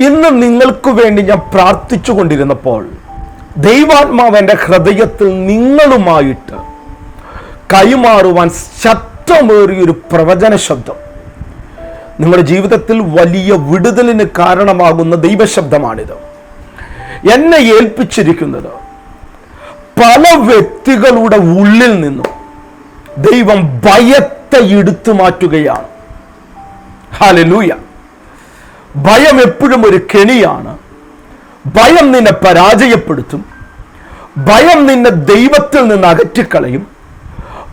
ഇന്ന് നിങ്ങൾക്ക് വേണ്ടി ഞാൻ പ്രാർത്ഥിച്ചു കൊണ്ടിരുന്നപ്പോൾ ദൈവാത്മാവ് എന്റെ ഹൃദയത്തിൽ നിങ്ങളുമായിട്ട് കൈമാറുവാൻ ശക്തമേറിയൊരു പ്രവചന ശബ്ദം. നിങ്ങളുടെ ജീവിതത്തിൽ വലിയ വിടുതലിന് കാരണമാകുന്ന ദൈവശബ്ദമാണിത്. എന്നെ ഏൽപ്പിച്ചിരിക്കുന്നത് പല വ്യക്തികളുടെ ഉള്ളിൽ നിന്നും ദൈവം ഭയത്തെ എടുത്തു മാറ്റുകയാണ്. ഹാലലൂയ ഭയം എപ്പോഴും ഒരു കെണിയാണ്. ഭയം നിന്നെ പരാജയപ്പെടുത്തും. ഭയം നിന്നെ ദൈവത്തിൽ നിന്ന് അകറ്റിക്കളയും.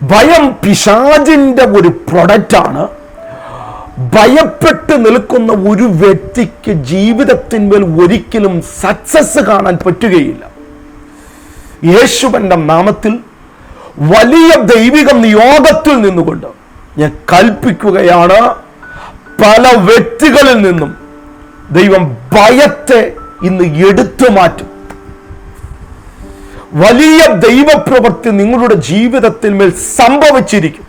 ഭയം പിശാചിന്റെ ഒരു പ്രൊഡക്റ്റാണ് ഭയപ്പെട്ട് നിൽക്കുന്ന ഒരു വ്യക്തിക്ക് ജീവിതത്തിന്മേൽ ഒരിക്കലും സക്സസ് കാണാൻ പറ്റുകയില്ല. യേശുവന്റെ നാമത്തിൽ വലിയ ദൈവിക നിയോഗത്തിൽ നിന്നുകൊണ്ട് ഞാൻ കൽപ്പിക്കുകയാണ്. പല വ്യക്തികളിൽ നിന്നും ദൈവം ഭയത്തെ ഇന്ന് എടുത്തു മാറ്റും. വലിയ ദൈവപ്രവൃത്തി നിങ്ങളുടെ ജീവിതത്തിന്മേൽ സംഭവിച്ചിരിക്കും.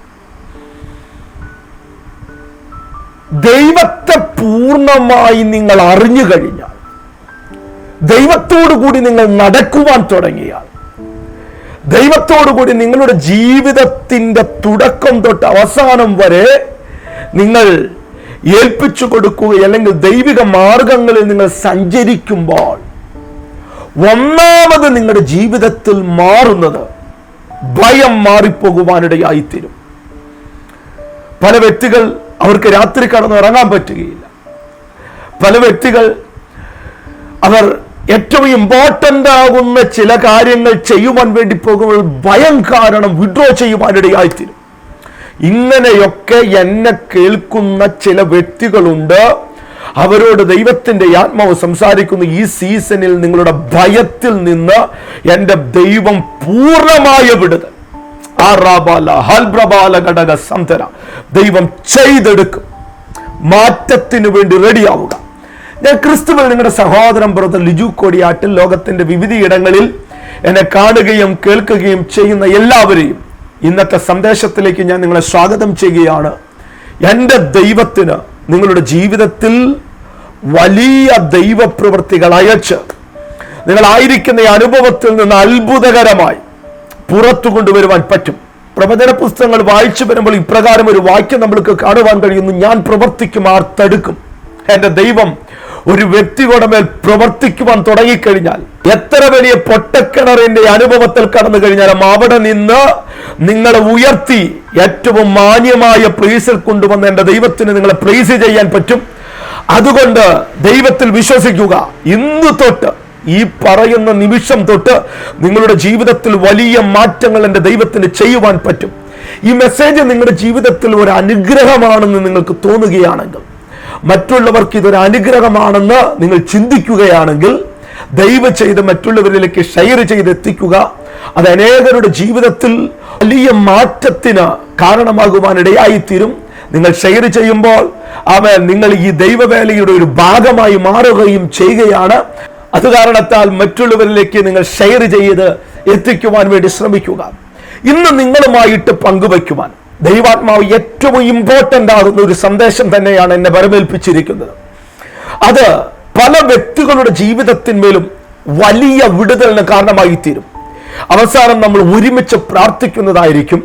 ദൈവത്തെ പൂർണമായി നിങ്ങൾ അറിഞ്ഞു കഴിഞ്ഞാൽ ദൈവത്തോടു കൂടി നിങ്ങൾ നടക്കുവാൻ തുടങ്ങിയാൽ ദൈവത്തോടു കൂടി നിങ്ങളുടെ ജീവിതത്തിന്റെ തുടക്കം തൊട്ട് അവസാനം വരെ നിങ്ങൾ ഏൽപ്പിച്ചു കൊടുക്കുക അല്ലെങ്കിൽ ദൈവിക മാർഗങ്ങളിൽ നിങ്ങൾ സഞ്ചരിക്കുമ്പോൾ ഒന്നാമത് നിങ്ങളുടെ ജീവിതത്തിൽ മാറുന്നത് ഭയം മാറിപ്പോകുവാനിടയായിത്തീരും. പല വ്യക്തികൾ അവർക്ക് രാത്രി കടന്ന് ഉറങ്ങാൻ പറ്റുകയില്ല. പല വ്യക്തികൾ അവർ ഏറ്റവും ഇമ്പോർട്ടന്റ് ആകുന്ന ചില കാര്യങ്ങൾ ചെയ്യുവാൻ വേണ്ടി പോകുമ്പോൾ ഭയം കാരണം വിഡ്രോ ചെയ്യുവാനിടയായിത്തീരും. ഇങ്ങനെയൊക്കെ എന്നെ കേൾക്കുന്ന ചില വ്യക്തികളുണ്ട്. അവരോട് ദൈവത്തിന്റെ ആത്മാവ് സംസാരിക്കുന്ന. ഈ സീസണിൽ നിങ്ങളുടെ ഭയത്തിൽ നിന്ന് എന്റെ ദൈവം പൂർണമായ വിടുത് ഘടക സന്തര ദൈവം ചെയ്തെടുക്കും. മാറ്റത്തിനു വേണ്ടി റെഡിയാവുക. ഞാൻ ക്രിസ്തുവിൽ നിങ്ങളുടെ സഹോദരൻ ബ്രദർ ലിജു കോടിയാട്ടിൽ ലോകത്തിന്റെ വിവിധ ഇടങ്ങളിൽ എന്നെ കാണുകയും കേൾക്കുകയും ചെയ്യുന്ന എല്ലാവരെയും ഇന്നത്തെ സന്ദേശത്തിലേക്ക് ഞാൻ നിങ്ങളെ സ്വാഗതം ചെയ്യുകയാണ്. എന്റെ ദൈവത്തിന് നിങ്ങളുടെ ജീവിതത്തിൽ വലിയ ദൈവപ്രവൃത്തികൾ അയച്ച് നിങ്ങളായിരിക്കുന്ന ഈ അനുഭവത്തിൽ നിന്ന് അത്ഭുതകരമായി പുറത്തു കൊണ്ടുവരുവാൻ പറ്റും. പ്രവചന പുസ്തകങ്ങൾ വായിച്ചു വരുമ്പോൾ ഇപ്രകാരം ഒരു വാക്യം നമ്മൾക്ക് കാണുവാൻ കഴിയുന്നു. ഞാൻ പ്രവർത്തിക്കും ആർ തടുക്കും എന്റെ ദൈവം ഒരു വ്യക്തിയുടെ മേൽ പ്രവർത്തിക്കുവാൻ തുടങ്ങിക്കഴിഞ്ഞാൽ എത്ര വലിയ പൊട്ടക്കിണറിന്റെ അനുഭവത്തിൽ കടന്നു കഴിഞ്ഞാലും അവിടെ നിന്ന് നിങ്ങളെ ഉയർത്തി ഏറ്റവും മാന്യമായ പ്രീസിൽ കൊണ്ടുവന്ന എന്റെ ദൈവത്തിന് നിങ്ങളെ പ്രീസ് ചെയ്യാൻ പറ്റും. അതുകൊണ്ട് ദൈവത്തിൽ വിശ്വസിക്കുക ഇന്ന് തൊട്ട് ഈ പറയുന്ന നിമിഷം തൊട്ട് നിങ്ങളുടെ ജീവിതത്തിൽ വലിയ മാറ്റങ്ങൾ എന്റെ ദൈവത്തിന് ചെയ്യുവാൻ പറ്റും. ഈ മെസ്സേജ് നിങ്ങളുടെ ജീവിതത്തിൽ ഒരു അനുഗ്രഹമാണെന്ന് നിങ്ങൾക്ക് തോന്നുകയാണെങ്കിൽ മറ്റുള്ളവർക്ക് ഇതൊരു അനുഗ്രഹമാണെന്ന് നിങ്ങൾ ചിന്തിക്കുകയാണെങ്കിൽ ദൈവ ചെയ്ത് മറ്റുള്ളവരിലേക്ക് ഷെയർ ചെയ്ത് എത്തിക്കുക അത് അനേകരുടെ ജീവിതത്തിൽ വലിയ മാറ്റത്തിന് കാരണമാകുവാനിടയായിത്തീരും. നിങ്ങൾ ഷെയർ ചെയ്യുമ്പോൾ അവൻ നിങ്ങൾ ഈ ദൈവവേലയുടെ ഒരു ഭാഗമായി മാറുകയും ചെയ്യുകയാണ്. അത് കാരണത്താൽ മറ്റുള്ളവരിലേക്ക് നിങ്ങൾ ഷെയർ ചെയ്ത് എത്തിക്കുവാൻ വേണ്ടി ശ്രമിക്കുക. ഇന്ന് നിങ്ങളുമായിട്ട് പങ്കുവയ്ക്കുവാൻ ദൈവാത്മാവ് ഏറ്റവും ഇമ്പോർട്ടന്റ് ആകുന്ന ഒരു സന്ദേശം തന്നെയാണ് എന്നെ വരമേൽപ്പിച്ചിരിക്കുന്നത്. അത് പല വ്യക്തികളുടെ ജീവിതത്തിന്മേലും വലിയ വിടുതലിന് കാരണമായി തീരും അവസാനം നമ്മൾ ഒരുമിച്ച് പ്രാർത്ഥിക്കുന്നതായിരിക്കും.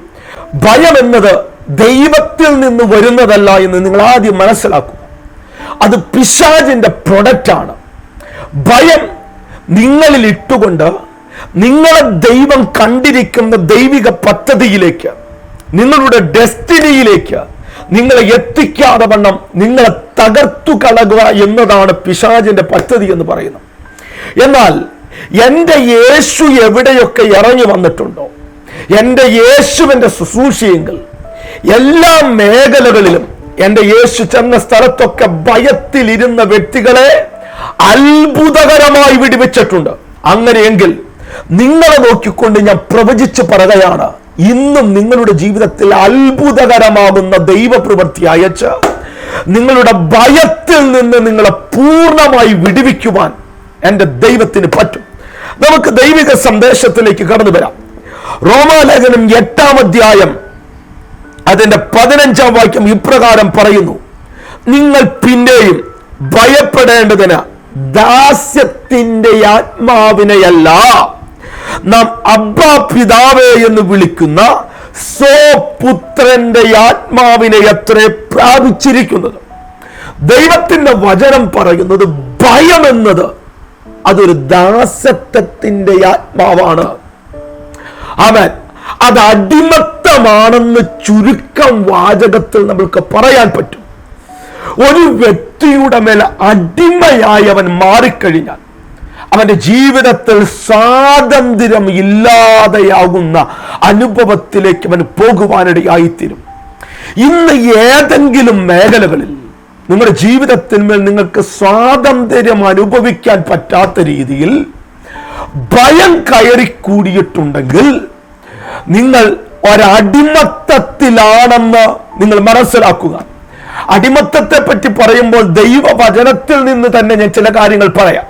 ഭയം എന്നത് ദൈവത്തിൽ നിന്ന് വരുന്നതല്ല എന്ന് നിങ്ങൾ ആദ്യം മനസ്സിലാക്കും. അത് പിശാജിന്റെ പ്രൊഡക്റ്റാണ് ഭയം നിങ്ങളിൽ ഇട്ടുകൊണ്ട് നിങ്ങളെ ദൈവം കണ്ടിരിക്കുന്ന ദൈവിക പദ്ധതിയിലേക്ക് നിങ്ങളുടെ ഡെസ്റ്റിനിയിലേക്ക് നിങ്ങളെ എത്തിക്കാതെ വണ്ണം നിങ്ങളെ തകർത്തു കളകുക എന്നതാണ് പിശാജിന്റെ പദ്ധതി എന്ന് പറയുന്നത്. എന്നാൽ എന്റെ യേശു എവിടെയൊക്കെ ഇറങ്ങി വന്നിട്ടുണ്ടോ? എന്റെ യേശുവിന്റെ ശുശ്രൂഷയെങ്കിൽ എല്ലാ മേഖലകളിലും എന്റെ യേശു ചെന്ന സ്ഥലത്തൊക്കെ ഭയത്തിലിരുന്ന വ്യക്തികളെ അത്ഭുതകരമായി വിടിവെച്ചിട്ടുണ്ട്. അങ്ങനെയെങ്കിൽ നിങ്ങളെ നോക്കിക്കൊണ്ട് ഞാൻ പ്രവചിച്ചു പറയുകയാണ്. ഇന്നും നിങ്ങളുടെ ജീവിതത്തിൽ അത്ഭുതകരമാകുന്ന ദൈവപ്രവൃത്തി അയച്ച് നിങ്ങളുടെ ഭയത്തിൽ നിന്ന് നിങ്ങളെ പൂർണമായി വിടുവിക്കുവാൻ എന്റെ ദൈവത്തിന് പറ്റും. നമുക്ക് ദൈവിക സന്ദേശത്തിലേക്ക് കടന്നു വരാം. റോമാലേഖനം എട്ടാം അധ്യായം അതിന്റെ പതിനഞ്ചാം വാക്യം ഇപ്രകാരം പറയുന്നു. നിങ്ങൾ പിന്നെയും ഭയപ്പെടേണ്ടതിന് ദാസ്യത്തിന്റെ ആത്മാവിനെയല്ല. നാം അബ്ബ പിതാവേ എന്ന് വിളിക്കുന്ന സ്വപുത്രന്റെ ആത്മാവിനെ എത്ര പ്രാപിച്ചിരിക്കുന്നത്. ദൈവത്തിന്റെ വചനം പറയുന്നത് ഭയം എന്നത് അതൊരു ദാസത്വത്തിന്റെ ആത്മാവാണ്. അവൻ അത് അടിമത്തമാണെന്ന് ചുരുക്കം വാചകത്തിൽ നമ്മൾക്ക് പറയാൻ പറ്റും. ഒരു വ്യക്തിയുടെ മേൽ അടിമയായി അവൻ മാറിക്കഴിഞ്ഞാൽ അവന്റെ ജീവിതത്തിൽ സ്വാതന്ത്ര്യം ഇല്ലാതെയാകുന്ന അനുഭവത്തിലേക്ക് അവൻ പോകുവാനിടയായിത്തീരും. ഇന്ന് ഏതെങ്കിലും മേഖലകളിൽ നിങ്ങളുടെ ജീവിതത്തിന്മേൽ നിങ്ങൾക്ക് സ്വാതന്ത്ര്യം അനുഭവിക്കാൻ പറ്റാത്ത രീതിയിൽ ഭയം കയറിക്കൂടിയിട്ടുണ്ടെങ്കിൽ നിങ്ങൾ ഒരടിമത്തത്തിലാണെന്ന് നിങ്ങൾ മനസ്സിലാക്കുക. അടിമത്തത്തെ പറ്റി പറയുമ്പോൾ ദൈവവചനത്തിൽ നിന്ന് തന്നെ ഞാൻ ചില കാര്യങ്ങൾ പറയാം.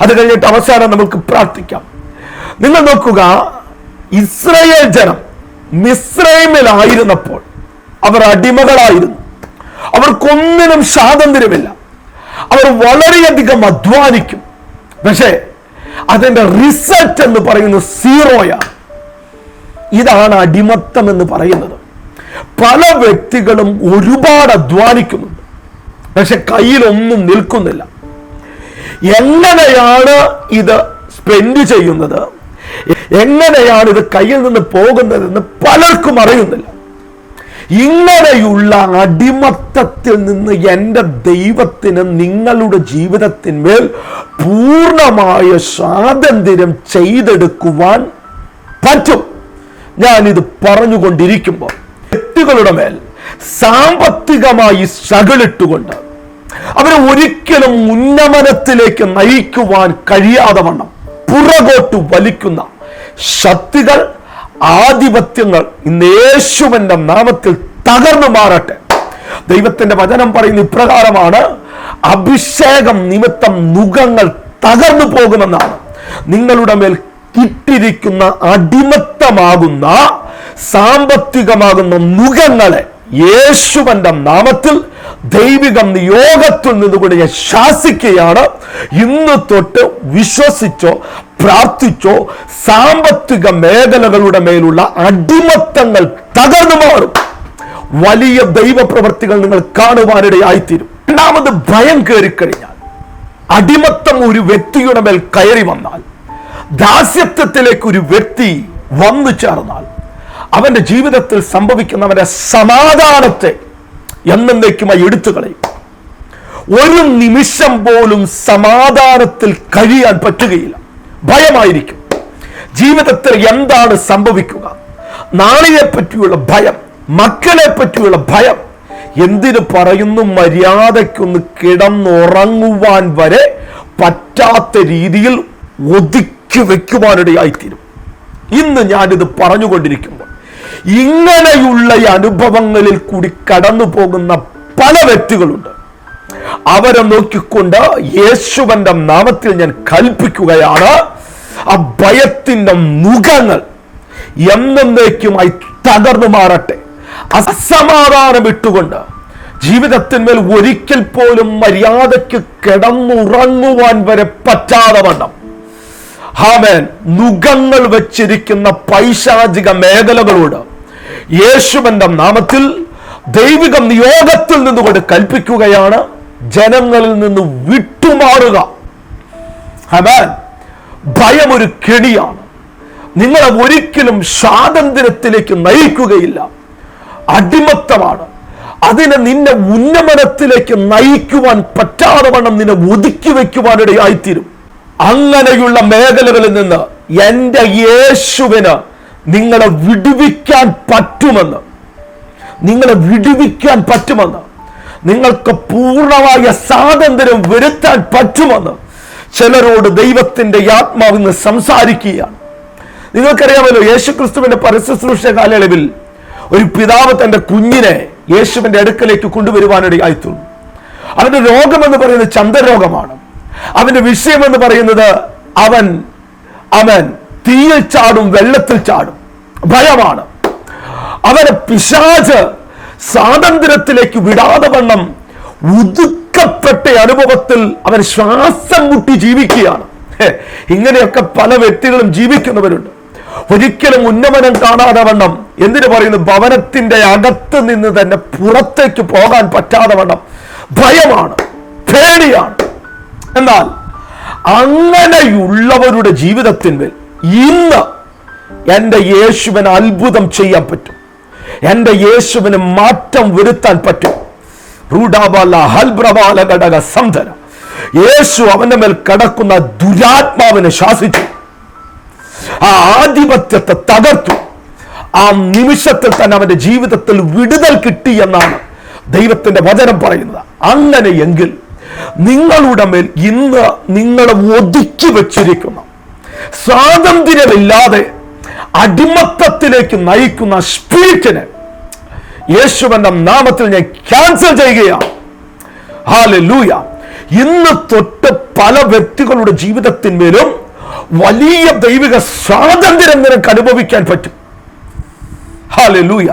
അത് കഴിഞ്ഞിട്ട് അവസാനം നമുക്ക് പ്രാർത്ഥിക്കാം. നിങ്ങൾ നോക്കുക ഇസ്രയേൽ ജനം മിസ്രൈമിലായിരുന്നപ്പോൾ അവർ അടിമകളായിരുന്നു. അവർക്കൊന്നിനും സ്വാതന്ത്ര്യമില്ല. അവർ വളരെയധികം അധ്വാനിക്കും. പക്ഷേ അതിന്റെ റിസൾട്ട് എന്ന് പറയുന്നത് സീറോയാണ്. ഇതാണ് അടിമത്തം എന്ന് പറയുന്നത്. പല വ്യക്തികളും ഒരുപാട് അധ്വാനിക്കുന്നുണ്ട്. പക്ഷെ കയ്യിലൊന്നും നിൽക്കുന്നില്ല. എങ്ങനെയാണ് ഇത് സ്പെൻഡ് ചെയ്യുന്നത്? എങ്ങനെയാണ് ഇത് കയ്യിൽ നിന്ന് പോകുന്നതെന്ന് പലർക്കും അറിയുന്നില്ല. ഇങ്ങനെയുള്ള അടിമത്തത്തിൽ നിന്ന് എന്റെ ദൈവത്തിന് നിങ്ങളുടെ ജീവിതത്തിന്മേൽ പൂർണമായ സ്വാതന്ത്ര്യം ചെയ്തെടുക്കുവാൻ പറ്റും. ഞാനിത് പറഞ്ഞുകൊണ്ടിരിക്കുമ്പോൾ വ്യക്തികളുടെ മേൽ സാമ്പത്തികമായി സകലിട്ടുകൊണ്ട് അവരെ ഒരിക്കലും ഉന്നമനത്തിലേക്ക് നയിക്കുവാൻ കഴിയാതെ വണ്ണം. പുറകോട്ട് വലിക്കുന്ന ശക്തികൾ ആധിപത്യങ്ങൾ ഇന്ന് യേശുവിന്റെ നാമത്തിൽ തകർന്നു മാറട്ടെ. ദൈവത്തിന്റെ വചനം പറയുന്ന ഇപ്രകാരമാണ് അഭിഷേകം നിമിത്തം നുഖങ്ങൾ തകർന്നു പോകുമെന്നാണ്. നിങ്ങളുടെ മേൽ കിട്ടിരിക്കുന്ന അടിമത്തമാകുന്ന സാമ്പത്തികമാകുന്ന നുഖങ്ങളെ യേശുവന്റെ നാമത്തിൽ ദൈവികം നിയോഗത്തിൽ നിന്നുകൊണ്ട് ഞാൻ ശാസിക്കുകയാണ്. ഇന്ന് തൊട്ട് വിശ്വസിച്ചോ പ്രാർത്ഥിച്ചോ സാമ്പത്തിക മേഖലകളുടെ മേലുള്ള അടിമത്തങ്ങൾ തകർന്നു മാറും. വലിയ ദൈവപ്രവർത്തികൾ നിങ്ങൾ കാണുവാനിടയായിത്തീരും. രണ്ടാമത് ഭയം കയറിക്കഴിഞ്ഞാൽ അടിമത്തം ഒരു വ്യക്തിയുടെ മേൽ കയറി വന്നാൽ ദാസ്യത്വത്തിലേക്ക് ഒരു വ്യക്തി വന്നു ചേർന്നാൽ അവന്റെ ജീവിതത്തിൽ സംഭവിക്കുന്നവന്റെ സമാധാനത്തെ എന്നേക്കുമായി എടുത്തു കളയും. ഒരു നിമിഷം പോലും സമാധാനത്തിൽ കഴിയാൻ പറ്റുകയില്ല. ഭയമായിരിക്കും. ജീവിതത്തിൽ എന്താണ് സംഭവിക്കുക? നാളിനെ പറ്റിയുള്ള ഭയം മക്കളെ പറ്റിയുള്ള ഭയം എന്തിനു പറയുന്നു? മര്യാദയ്ക്കൊന്ന് കിടന്നുറങ്ങുവാൻ വരെ പറ്റാത്ത രീതിയിൽ ഒതുക്കി വെക്കുവാനിടയായിത്തീരും. ഇന്ന് ഞാനിത് പറഞ്ഞുകൊണ്ടിരിക്കുമ്പോൾ ഇങ്ങനെയുള്ള അനുഭവങ്ങളിൽ കൂടി കടന്നു പോകുന്ന പല വ്യക്തികളുണ്ട്. അവരെ നോക്കിക്കൊണ്ട് യേശുവന്റെ നാമത്തിൽ ഞാൻ കൽപ്പിക്കുകയാണ്. ആ ഭയത്തിന്റെ മുഖങ്ങൾ എന്നേക്കുമായി തകർന്നു മാറട്ടെ. അസമാധാനം ഇട്ടുകൊണ്ട് ജീവിതത്തിന്മേൽ ഒരിക്കൽ പോലും മര്യാദയ്ക്ക് കിടന്നുറങ്ങുവാൻ വരെ പറ്റാതെ വണ്ണം. ഹാമേൻ നുഖങ്ങൾ വച്ചിരിക്കുന്ന പൈശാചിക മേഖലകളോട് യേശുവന്റെ നാമത്തിൽ ദൈവിക നിയോഗത്തിൽ നിന്നുകൊണ്ട് കൽപ്പിക്കുകയാണ്. ജനങ്ങളിൽ നിന്ന് വിട്ടുമാറുക. ഭയം ഒരു കെണിയാണ്. നിങ്ങളെ ഒരിക്കലും സ്വാതന്ത്ര്യത്തിലേക്ക് നയിക്കുകയില്ല. അടിമത്തമാണ്. അതിനെ നിന്നെ ഉന്നമനത്തിലേക്ക് നയിക്കുവാൻ പറ്റാതെ വണ്ണം നിന്നെ ഒതുക്കി വെക്കുവാനിടയായിത്തീരും. അങ്ങനെയുള്ള മേഖലകളിൽ നിന്ന് എന്റെ യേശുവിന് നിങ്ങളെ വിടുവിക്കാൻ പറ്റുമെന്ന്. നിങ്ങളെ വിടുവിക്കാൻ പറ്റുമെന്ന്. നിങ്ങൾക്ക് പൂർണമായ സ്വാതന്ത്ര്യം വരുത്താൻ പറ്റുമെന്ന് ചിലരോട് ദൈവത്തിന്റെ ദൈവത്തിന്റെ ആത്മാവിന്ന് സംസാരിക്കുകയാണ്. നിങ്ങൾക്കറിയാമല്ലോ യേശുക്രിസ്തുവിന്റെ പരസ്യശ്രൂഷ കാലയളവിൽ ഒരു പിതാവ് തന്റെ കുഞ്ഞിനെ യേശുവിന്റെ അടുക്കലേക്ക് കൊണ്ടുവരുവാനിടയായിത്തുള്ളൂ അവന്റെ രോഗമെന്ന് പറയുന്നത് ചന്ദ്രരോഗമാണ് അവന്റെ വിഷയമെന്ന് പറയുന്നത് അവൻ അവൻ തീയിൽ ചാടും വെള്ളത്തിൽ ചാടും. ഭയമാണ്. അവരെ പിശാച് സ്വാതന്ത്ര്യത്തിലേക്ക് വിടാതെ വണ്ണം ഉതുക്കപ്പെട്ട അനുഭവത്തിൽ അവൻ ശ്വാസം മുട്ടി ജീവിക്കുകയാണ്. ഇങ്ങനെയൊക്കെ പല വ്യക്തികളും ജീവിക്കുന്നവരുണ്ട്. ഒരിക്കലും ഉന്നമനം കാണാതെ വണ്ണം എന്തിനു പറയുന്നു? ഭവനത്തിന്റെ അകത്ത് നിന്ന് തന്നെ പുറത്തേക്ക് പോകാൻ പറ്റാതെ വണ്ണം. ഭയമാണ്. പേടിയാണ്. എന്നാൽ അങ്ങനെയുള്ളവരുടെ ജീവിതത്തിന്മേൽ ഇന്ന് എന്റെ യേശുവിന് അത്ഭുതം ചെയ്യാൻ പറ്റും. എന്റെ യേശുവിന് മാറ്റം വരുത്താൻ പറ്റും. റൂഡാബാല ഹൽബ്രബാല ഘടക സന്ധന യേശു അവന്റെ മേൽ കടക്കുന്ന ദുരാത്മാവിനെ ശാസിച്ചു. ആ ആധിപത്യത്തെ തകർത്തു. ആ നിമിഷത്തിൽ തന്നെ അവന്റെ ജീവിതത്തിൽ വിടുതൽ കിട്ടി എന്നാണ് ദൈവത്തിന്റെ വചനം പറയുന്നത്. അങ്ങനെയെങ്കിൽ നിങ്ങളുടെ മേൽ ഇന്ന് നിങ്ങളെ ഒതുക്കി വെച്ചിരിക്കുന്ന. സ്വാതന്ത്ര്യമില്ലാതെ അടിമത്തത്തിലേക്ക് നയിക്കുന്ന സ്പിരിറ്റിനെ യേശുവന്റെ നാമത്തിൽ ഞാൻ ക്യാൻസൽ ചെയ്യുകയാണ്. ഹാലൂയ ഇന്ന് തൊട്ട് പല വ്യക്തികളുടെ ജീവിതത്തിന്മേലും വലിയ ദൈവിക സ്വാതന്ത്ര്യം നിനക്ക് അനുഭവിക്കാൻ പറ്റും. ഹാലൂയ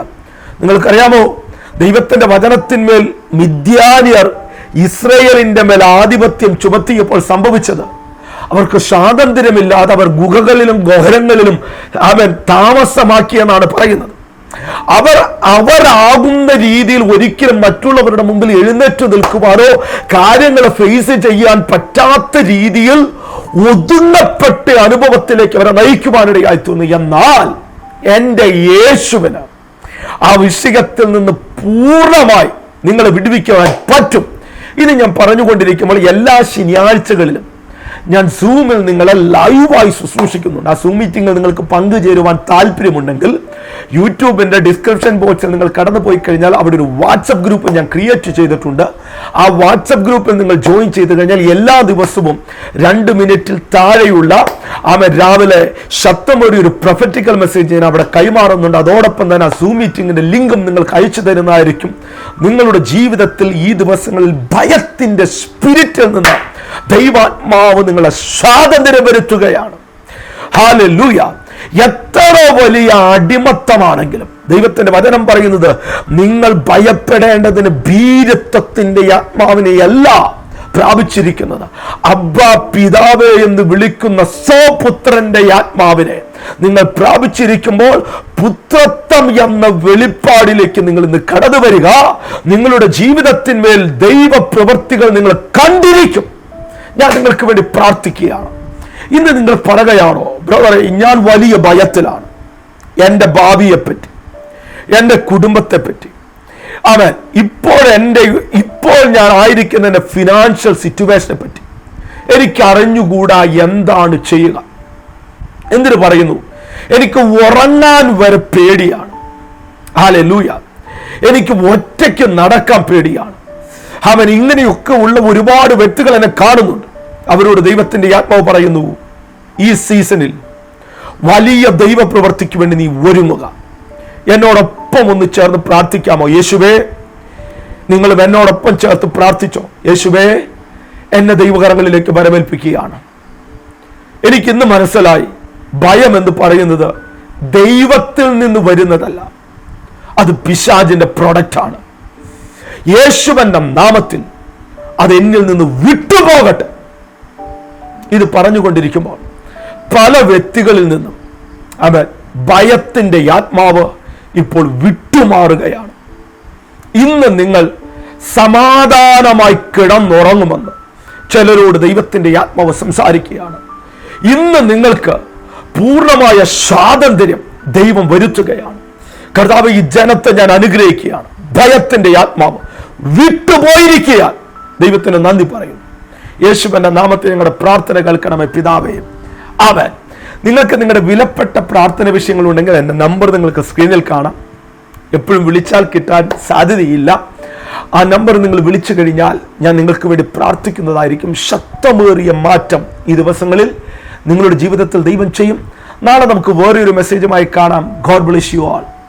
നിങ്ങൾക്കറിയാമോ? ദൈവത്തിന്റെ വചനത്തിന്മേൽ മിഥ്യാനിയർ ഇസ്രയേലിന്റെ മേൽ ആധിപത്യം ചുമത്തിയപ്പോൾ സംഭവിച്ചത് അവർക്ക് സ്വാതന്ത്ര്യമില്ലാതെ അവർ ഗുഹകളിലും ഗോഹരങ്ങളിലും അവൻ താമസമാക്കിയെന്നാണ് പറയുന്നത്. അവർ അവരാകുന്ന രീതിയിൽ ഒരിക്കലും മറ്റുള്ളവരുടെ മുമ്പിൽ എഴുന്നേറ്റ് നിൽക്കുവാനോ കാര്യങ്ങൾ ഫേസ് ചെയ്യാൻ പറ്റാത്ത രീതിയിൽ ഒതുങ്ങപ്പെട്ട അനുഭവത്തിലേക്ക് അവരെ നയിക്കുവാനിടയായി തോന്നി. എന്നാൽ എന്റെ യേശുവിന് ആ വിഷയത്തിൽ നിന്ന് പൂർണമായി നിങ്ങളെ വിടുവിക്കുവാൻ പറ്റും. ഇത് ഞാൻ പറഞ്ഞുകൊണ്ടിരിക്കുമ്പോൾ എല്ലാ ശനിയാഴ്ചകളിലും ഞാൻ സൂമിൽ നിങ്ങളെ ലൈവായി ശുശ്രൂഷിക്കുന്നുണ്ട്. ആ സൂം മീറ്റിംഗിൽ നിങ്ങൾക്ക് പങ്കുചേരുവാൻ താല്പര്യമുണ്ടെങ്കിൽ യൂട്യൂബിന്റെ ഡിസ്ക്രിപ്ഷൻ ബോക്സിൽ നിങ്ങൾ കടന്നു പോയി കഴിഞ്ഞാൽ അവിടെ ഒരു വാട്സപ്പ് ഗ്രൂപ്പ് ഞാൻ ക്രിയേറ്റ് ചെയ്തിട്ടുണ്ട്. ആ വാട്സപ്പ് ഗ്രൂപ്പിൽ നിങ്ങൾ ജോയിൻ ചെയ്ത് കഴിഞ്ഞാൽ എല്ലാ ദിവസവും രണ്ട് മിനിറ്റിൽ താഴെയുള്ള ആമ രാവിലെ ശക്തമൊരു ഒരു പ്രൊഫറ്റിക്കൽ മെസ്സേജ് ഞാൻ അവിടെ കൈമാറുന്നുണ്ട്. അതോടൊപ്പം തന്നെ ആ സൂം മീറ്റിംഗിന്റെ ലിങ്കും നിങ്ങൾക്ക് അയച്ചു തരുന്നതായിരിക്കും. നിങ്ങളുടെ ജീവിതത്തിൽ ഈ ദിവസങ്ങളിൽ ഭയത്തിന്റെ സ്പിരിറ്റിൽ നിന്ന് ദൈവാത്മാവ് നിങ്ങളെ സ്വാതന്ത്ര്യം വരുത്തുകയാണ്. ഹാലൂയ എത്ര വലിയ അടിമത്തമാണെങ്കിലും ദൈവത്തിന്റെ വചനം പറയുന്നത് നിങ്ങൾ ഭയപ്പെടേണ്ടതിന് ഭീരത്വത്തിന്റെ ആത്മാവിനെയല്ല പ്രാപിച്ചിരിക്കുന്നത്. അബ്ബ പിതാവേ എന്ന് വിളിക്കുന്ന സ്വപുത്രന്റെ ആത്മാവിനെ നിങ്ങൾ പ്രാപിച്ചിരിക്കുമ്പോൾ പുത്രത്വം എന്ന വെളിപ്പാടിലേക്ക് നിങ്ങൾ ഇന്ന് കടന്നു വരിക നിങ്ങളുടെ ജീവിതത്തിന്മേൽ ദൈവ പ്രവൃത്തികൾ നിങ്ങൾ കണ്ടിരിക്കും. ഞാൻ നിങ്ങൾക്ക് വേണ്ടി പ്രാർത്ഥിക്കുകയാണ്. ഇന്ന് നിങ്ങൾ പറയുകയാണോ ബ്രദറെ ഞാൻ വലിയ ഭയത്തിലാണ്. എന്റെ ഭാവിയെപ്പറ്റി എന്റെ കുടുംബത്തെപ്പറ്റി. അവൻ ഇപ്പോൾ എന്റെ ഇപ്പോൾ ഞാൻ ആയിരിക്കുന്ന എന്റെ ഫിനാൻഷ്യൽ സിറ്റുവേഷനെ പറ്റി എനിക്കറിഞ്ഞുകൂടാ എന്താണ് ചെയ്യുക. എന്തിനു പറയുന്നു എനിക്ക് ഉറങ്ങാൻ വരെ പേടിയാണ്. ആലെ ലൂയ എനിക്ക് ഒറ്റയ്ക്ക് നടക്കാൻ പേടിയാണ്. അവൻ ഇങ്ങനെയൊക്കെ ഉള്ള ഒരുപാട് വ്യക്തികൾ എന്നെ കാണുന്നുണ്ട്. അവരോട് ദൈവത്തിന്റെ ആത്മാവ് പറയുന്നു ഈ സീസണിൽ വലിയ ദൈവപ്രവർത്തിക്ക് വേണ്ടി നീ ഒരുങ്ങുക. എന്നോടൊപ്പം ഒന്ന് ചേർന്ന് പ്രാർത്ഥിക്കാമോ? യേശുവേ നിങ്ങൾ എന്നോടൊപ്പം ചേർത്ത് പ്രാർത്ഥിച്ചോ? യേശുവേ എന്നെ ദൈവകരങ്ങളിലേക്ക് വരവേൽപ്പിക്കുകയാണ്. എനിക്കിന്ന് മനസ്സിലായി ഭയം എന്ന് പറയുന്നത് ദൈവത്തിൽ നിന്ന് വരുന്നതല്ല. അത് പിശാജിന്റെ പ്രൊഡക്റ്റാണ് യേശുവന്റെ നാമത്തിൽ അത് എന്നിൽ നിന്ന് വിട്ടുപോകട്ടെ. ഇത് പറഞ്ഞുകൊണ്ടിരിക്കുമ്പോൾ പല വ്യക്തികളിൽ നിന്നും അവൻ ഭയത്തിന്റെ ആത്മാവ് ഇപ്പോൾ വിട്ടുമാറുകയാണ്. ഇന്ന് നിങ്ങൾ സമാധാനമായി കിടന്നുറങ്ങുമെന്ന് ചിലരോട് ദൈവത്തിന്റെ ആത്മാവ് സംസാരിക്കുകയാണ്. ഇന്ന് നിങ്ങൾക്ക് പൂർണമായ സ്വാതന്ത്ര്യം ദൈവം വരുത്തുകയാണ്. കർത്താവ് ഈ ജനത്തെ ഞാൻ അനുഗ്രഹിക്കുകയാണ്. ഭയത്തിന്റെ ആത്മാവ് വിട്ടുപോയിരിക്കുകയാണ് ദൈവത്തിന് നന്ദി പറയുന്നു യേശുവിന്റെ നാമത്തിൽ ഞങ്ങളുടെ പ്രാർത്ഥന കേൾക്കണമേ പിതാവേ. അവൻ നിങ്ങൾക്ക് നിങ്ങളുടെ വിലപ്പെട്ട പ്രാർത്ഥന വിഷയങ്ങൾ ഉണ്ടെങ്കിൽ എന്റെ നമ്പർ നിങ്ങൾക്ക് സ്ക്രീനിൽ കാണാം. എപ്പോഴും വിളിച്ചാൽ കിട്ടാൻ സാധ്യതയില്ല. ആ നമ്പർ നിങ്ങൾ വിളിച്ചു കഴിഞ്ഞാൽ ഞാൻ നിങ്ങൾക്ക് വേണ്ടി പ്രാർത്ഥിക്കുന്നതായിരിക്കും ശക്തമേറിയ മാറ്റം ഈ ദിവസങ്ങളിൽ. നിങ്ങളുടെ ജീവിതത്തിൽ ദൈവം ചെയ്യും. നാളെ നമുക്ക് വേറൊരു മെസ്സേജുമായി കാണാം. God bliss you all